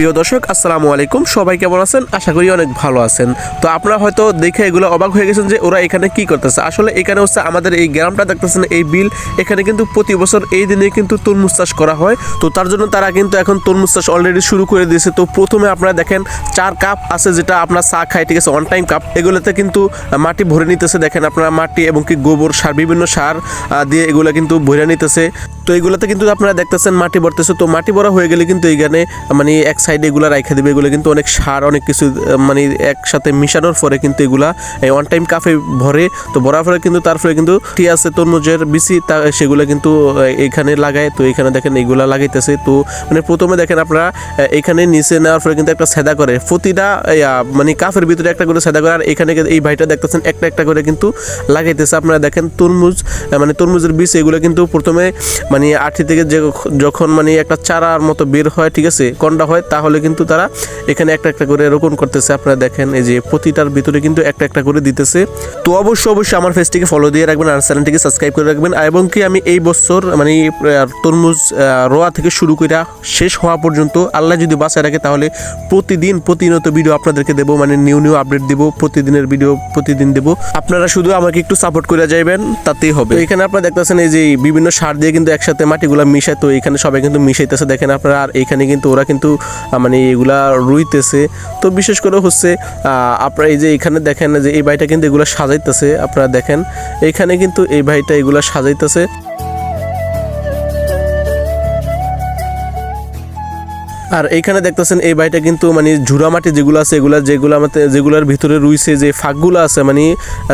প্রিয় দর্শক, আসসালামু আলাইকুম। সবাই কেমন আছেন? আশা করি অনেক ভালো আছেন। তো আপনারা হয়তো দেখে এগুলো অবাক হয়ে গেছেন যে ওরা এখানে কি করতেছে। আসলে এখানে হচ্ছে আমাদের এই গ্রামটা দেখতেছেন, এই বিল। এখানে কিন্তু প্রতি বছর এই দিনে কিন্তু তরমুজ চাষ করা হয়। তো তার জন্য তারা কিন্তু এখন তরমুজ চাষ অলরেডি শুরু করে দিয়েছে। তো প্রথমে আপনারা দেখেন, চার কাপ আছে যেটা আপনার চা খায়, ঠিক আছে ওয়ান টাইম কাপ এগুলোতে কিন্তু মাটি ভরে নিতেছে। দেখেন আপনারা মাটি এবং কি গোবর সার, বিভিন্ন সার দিয়ে এগুলো কিন্তু ভরে নিতেছে। তো এগুলোতে কিন্তু আপনারা দেখতেছেন মাটি ভরতেছে। তো মাটি ভরা হয়ে গেলে কিন্তু এইখানে মানে এক সাইডে এগুলো রাখা দেবে, এগুলো কিন্তু অনেক সার, অনেক কিছু মানে একসাথে মিশানোর পরে কিন্তু এগুলা ওয়ান টাইম কাফে ভরে, তো ভরার পরে কিন্তু তারপরে কিন্তু ঠিক আছে, তরমুজের বিচি, তা সেগুলো কিন্তু এখানে লাগায়, তো এখানে দেখেন এগুলা লাগাইতেছে, তো মানে প্রথমে দেখেন আপনারা এখানে নিচে নেওয়ার পরে কিন্তু একটা সেদা করে, প্রতিটা মানে কাফের ভিতরে একটা করে সেদা করে, আর এখানে এই ভাইটা দেখতেছেন একটা একটা করে কিন্তু লাগাইতেছে। আপনারা দেখেন তরমুজ মানে তরমুজের বীজ এগুলো কিন্তু প্রথমে মানে আঠি থেকে যে যখন মানে একটা চারার মতো বের হয়, ঠিক আছে, কন্ডা হয় তাহলে কিন্তু তারা এখানে একটা একটা করে রোপণ করতেছে। আপনারা দেখেন, এই যে প্রতিটার ভিতরে কিন্তু একটা একটা করে দিতেছে। তো অবশ্যই অবশ্যই আমার ফেসটিকে ফলো দিয়ে রাখবেন আর চ্যানেলটিকে সাবস্ক্রাইব করে রাখবেন। এবং কি আমি এই বছর মানে তরমুজ রোয়া থেকে শুরু করে শেষ হওয়া পর্যন্ত আল্লাহ যদি বাঁচায় রাখে, তাহলে প্রতিদিন প্রতিনিয়ত ভিডিও আপনাদেরকে দেবো মানে নিউ নিউ আপডেট দেবো, প্রতিদিনের ভিডিও প্রতিদিন দেবো। আপনারা শুধু আমাকে একটু সাপোর্ট করে যাইবেন, তাতেই হবে। এখানে আপনারা দেখতেছেন, এই যে বিভিন্ন সার দিয়ে কিন্তু একসাথে মাটিগুলা মিশায়, তো এখানে সবাই কিন্তু মিশাইতেছে। দেখেন আপনারা, আর এখানে কিন্তু ওরা কিন্তু মানে এগুলা রুইতেছে। তো বিশেষ করে হচ্ছে আপনারা এই যে এখানে দেখেন যে এই ভাইটা কিন্তু এগুলা সাজাইতেছে, আপনারা দেখেন। এখানে কিন্তু এই ভাইটা এগুলা সাজাইতেছে। আর এইখানে দেখতেছেন এই বাড়িটা কিন্তু মানে ঝুরা মাটি যেগুলো আছে, এগুলা যেগুলো আমাদের, যেগুলোর ভিতরে রুইছে যে ফাঁকগুলো আছে মানে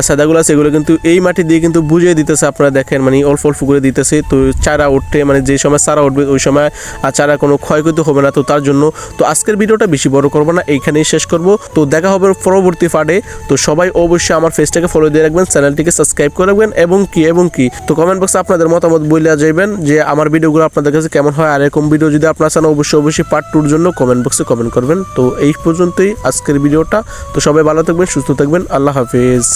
সাদাগুলো আছে, এগুলো কিন্তু এই মাটি দিয়ে কিন্তু বুঝিয়ে দিতেছে আপনারা দেখেন মানে অল্প অল্প করে দিতেছে। তো চারা উঠতে মানে যে সময় চারা উঠবে, ওই সময় আর চারা কোনো ক্ষয়ক্ষতি হবে না। তো তার জন্য, তো আজকের ভিডিওটা বেশি বড় করব না, এইখানেই শেষ করব। তো দেখা হবে পরবর্তী পার্টে তো সবাই অবশ্যই আমার ফেসটাকে ফলো দিয়ে রাখবেন চ্যানেলটিকে সাবস্ক্রাইব করে রাখবেন, এবং কি এবং কি। তো কমেন্ট বক্সে আপনাদের মতামত বলে যাবেন যে আমার ভিডিওগুলো আপনাদের কাছে কেমন হয়, আর এরকম ভিডিও যদি আপনার চান, অবশ্যই অবশ্যই পার্ট টুর জন্য কমেন্ট বক্সে কমেন্ট করবেন। তো এই পর্যন্তই আজকের ভিডিওটা। তো সবাই ভালো থাকবেন, সুস্থ থাকবেন। আল্লাহ হাফিজ।